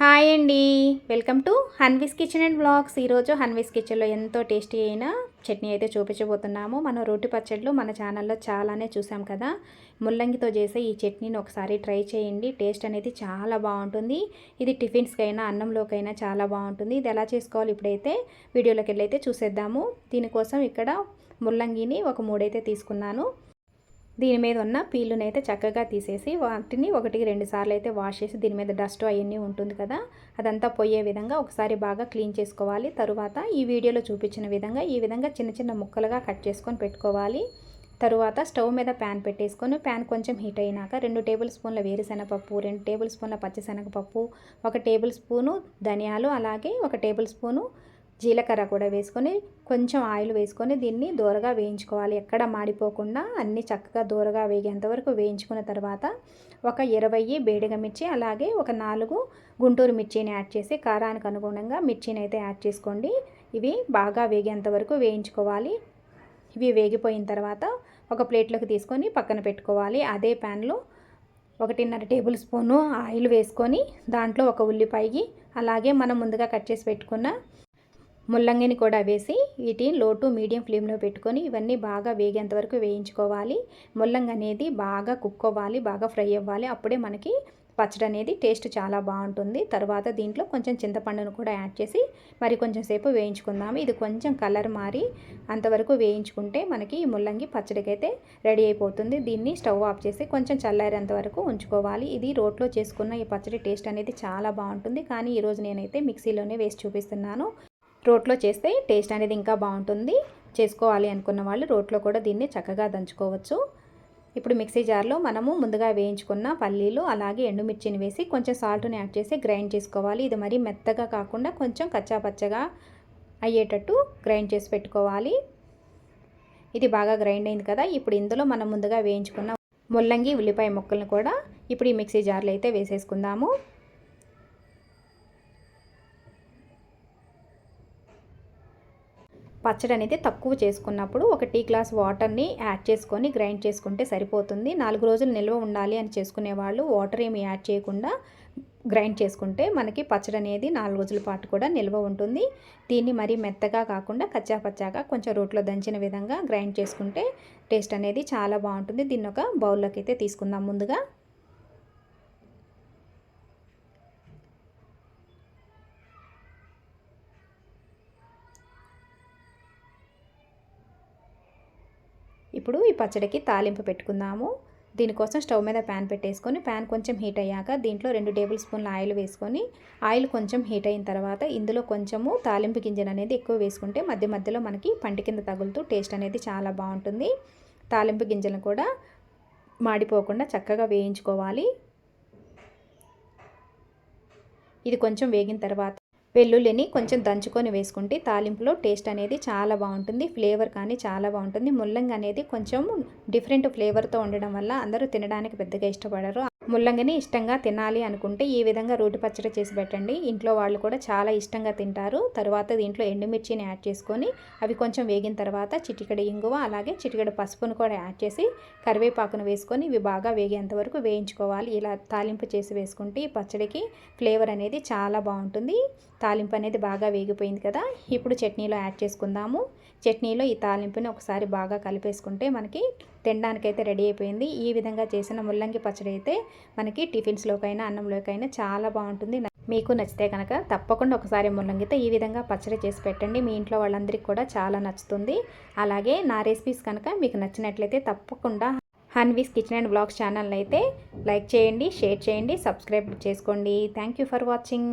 Hi అండి. Welcome to Hanvi's kitchen and blogs. ఈరోజు హన్విస్ కిచెన్లో ఎంతో టేస్టీ అయిన చట్నీ అయితే చూపించబోతున్నాము. మనం రోటి పచ్చళ్ళు మన ఛానల్లో చాలానే చూసాం కదా. ముల్లంగితో చేసే ఈ చట్నీని ఒకసారి ట్రై చేయండి. టేస్ట్ అనేది చాలా బాగుంటుంది. ఇది టిఫిన్స్కైనా అన్నంలోకైనా చాలా బాగుంటుంది. ఇది ఎలా చేసుకోవాలి ఇప్పుడైతే వీడియోలోకి వెళ్ళైతే చూసేద్దాము. దీనికోసం ఇక్కడ ముల్లంగిని ఒక మూడైతే తీసుకున్నాను. దీని మీద ఉన్న పీలుని అయితే చక్కగా తీసేసి వాటిని ఒకటి రెండు సార్లు అయితే వాష్ చేసి దీని మీద డస్ట్ అవన్నీ ఉంటుంది కదా అదంతా పోయే విధంగా ఒకసారి బాగా క్లీన్ చేసుకోవాలి. తరువాత ఈ వీడియోలో చూపించిన విధంగా ఈ విధంగా చిన్న చిన్న ముక్కలుగా కట్ చేసుకొని పెట్టుకోవాలి. తరువాత స్టవ్ మీద ప్యాన్ పెట్టేసుకొని ప్యాన్ కొంచెం హీట్ అయినాక రెండు టేబుల్ స్పూన్ల వేరుశనగపప్పు రెండు టేబుల్ స్పూన్ల పచ్చిశనగపప్పు ఒక టేబుల్ స్పూను ధనియాలు అలాగే ఒక టేబుల్ స్పూను జీలకర్ర కూడా వేసుకొని కొంచెం ఆయిల్ వేసుకొని దీన్ని దూరగా వేయించుకోవాలి. ఎక్కడ మాడిపోకుండా అన్నీ చక్కగా దూరగా వేగేంతవరకు వేయించుకున్న తర్వాత ఒక ఇరవై బేడిగ మిర్చి అలాగే ఒక నాలుగు గుంటూరు మిర్చిని యాడ్ చేసి కారానికి అనుగుణంగా మిర్చిని అయితే యాడ్ చేసుకోండి. ఇవి బాగా వేగేంత వరకు వేయించుకోవాలి. ఇవి వేగిపోయిన తర్వాత ఒక ప్లేట్లోకి తీసుకొని పక్కన పెట్టుకోవాలి. అదే ప్యాన్లో ఒకటిన్నర టేబుల్ స్పూను ఆయిల్ వేసుకొని దాంట్లో ఒక ఉల్లిపాయి అలాగే మనం ముందుగా కట్ చేసి పెట్టుకున్న ముల్లంగిని కూడా వేసి వీటిని లో టు మీడియం ఫ్లేమ్లో పెట్టుకొని ఇవన్నీ బాగా వేగేంత వరకు వేయించుకోవాలి. ముల్లంగి అనేది బాగా కుక్ అవ్వాలి బాగా ఫ్రై అవ్వాలి. అప్పుడే మనకి పచ్చడి అనేది టేస్ట్ చాలా బాగుంటుంది. తర్వాత దీంట్లో కొంచెం చింతపండును కూడా యాడ్ చేసి మరి కొంచెం సేపు వేయించుకుందాము. ఇది కొంచెం కలర్ మారి అంతవరకు వేయించుకుంటే మనకి ఈ ముల్లంగి పచ్చడికి అయితే రెడీ అయిపోతుంది. దీన్ని స్టవ్ ఆఫ్ చేసి కొంచెం చల్లారేంత వరకు ఉంచుకోవాలి. ఇది రోట్లో చేసుకున్న ఈ పచ్చడి టేస్ట్ అనేది చాలా బాగుంటుంది. కానీ ఈరోజు నేనైతే మిక్సీలోనే వేసి చూపిస్తున్నాను. రోట్లో చేస్తే టేస్ట్ అనేది ఇంకా బాగుంటుంది. చేసుకోవాలి అనుకున్న వాళ్ళు రోట్లో కూడా దీన్ని చక్కగా దంచుకోవచ్చు. ఇప్పుడు మిక్సీ జార్లో మనము ముందుగా వేయించుకున్న పల్లీలు అలాగే ఎండుమిర్చిని వేసి కొంచెం సాల్ట్ని యాడ్ చేసి గ్రైండ్ చేసుకోవాలి. ఇది మరీ మెత్తగా కాకుండా కొంచెం కచ్చాపచ్చగా అయ్యేటట్టు గ్రైండ్ చేసి పెట్టుకోవాలి. ఇది బాగా గ్రైండ్ అయింది కదా ఇప్పుడు ఇందులో మనం ముందుగా వేయించుకున్న ముల్లంగి ఉల్లిపాయ ముక్కలను కూడా ఇప్పుడు ఈ మిక్సీ జార్లో అయితే వేసేసుకుందాము. పచ్చడి అనేది తక్కువ చేసుకున్నప్పుడు ఒక టీ గ్లాస్ వాటర్ని యాడ్ చేసుకొని గ్రైండ్ చేసుకుంటే సరిపోతుంది. నాలుగు రోజులు నిల్వ ఉండాలి అని చేసుకునే వాళ్ళు వాటర్ ఏమి యాడ్ చేయకుండా గ్రైండ్ చేసుకుంటే మనకి పచ్చడి అనేది నాలుగు రోజుల పాటు కూడా నిల్వ ఉంటుంది. దీన్ని మరీ మెత్తగా కాకుండా కచ్చా పచ్చాగా కొంచెం రోట్లో దంచిన విధంగా గ్రైండ్ చేసుకుంటే టేస్ట్ అనేది చాలా బాగుంటుంది. దీన్ని ఒక బౌల్లోకి అయితే తీసుకుందాం ముందుగా. ఇప్పుడు ఈ పచ్చడికి తాలింపు పెట్టుకుందాము. దీనికోసం స్టవ్ మీద ప్యాన్ పెట్టేసుకొని ప్యాన్ కొంచెం హీట్ అయ్యాక దీంట్లో రెండు టేబుల్ స్పూన్ల ఆయిల్ వేసుకొని ఆయిల్ కొంచెం హీట్ అయిన తర్వాత ఇందులో కొంచెము తాలింపు గింజలు అనేది ఎక్కువ వేసుకుంటే మధ్య మధ్యలో మనకి పంట కింద తగులుతూ టేస్ట్ అనేది చాలా బాగుంటుంది. తాలింపు గింజలను కూడా మాడిపోకుండా చక్కగా వేయించుకోవాలి. ఇది కొంచెం వేగిన తర్వాత వెల్లుల్లిని కొంచెం దంచుకొని వేసుకుంటే తాలింపులో టేస్ట్ అనేది చాలా బాగుంటుంది ఫ్లేవర్ కానీ చాలా బాగుంటుంది. ముల్లంగి అనేది కొంచెం డిఫరెంట్ ఫ్లేవర్తో ఉండడం వల్ల అందరూ తినడానికి పెద్దగా ఇష్టపడరు. ముల్లంగిని ఇష్టంగా తినాలి అనుకుంటే ఈ విధంగా రోటి పచ్చడి చేసి పెట్టండి. ఇంట్లో వాళ్ళు కూడా చాలా ఇష్టంగా తింటారు. తర్వాత దీంట్లో ఎండుమిర్చిని యాడ్ చేసుకొని అవి కొంచెం వేగిన తర్వాత చిటికడ ఇంగువ అలాగే చిటికడ పసుపును కూడా యాడ్ చేసి కరివేపాకును వేసుకొని ఇవి బాగా వేగేంత వరకు వేయించుకోవాలి. ఇలా తాలింపు చేసి వేసుకుంటే ఈ పచ్చడికి ఫ్లేవర్ అనేది చాలా బాగుంటుంది. తాలింపు అనేది బాగా వేగిపోయింది కదా. ఇప్పుడు చట్నీలో యాడ్ చేసుకుందాము. చట్నీలో ఈ తాలింపుని ఒకసారి బాగా కలిపేసుకుంటే మనకి తినడానికైతే రెడీ అయిపోయింది. ఈ విధంగా చేసిన ముల్లంగి పచ్చడి అయితే మనకి టిఫిన్స్లోకైనా అన్నంలోకైనా చాలా బాగుంటుంది. మీకు నచ్చితే కనుక తప్పకుండా ఒకసారి ముల్లంగితో ఈ విధంగా పచ్చడి చేసి పెట్టండి. మీ ఇంట్లో వాళ్ళందరికీ కూడా చాలా నచ్చుతుంది. అలాగే నా రెసిపీస్ కనుక మీకు నచ్చినట్లయితే తప్పకుండా Hanvi's kitchen and blogs channel అయితే లైక్ చేయండి షేర్ చేయండి సబ్స్క్రైబ్ చేసుకోండి. Thank for watching.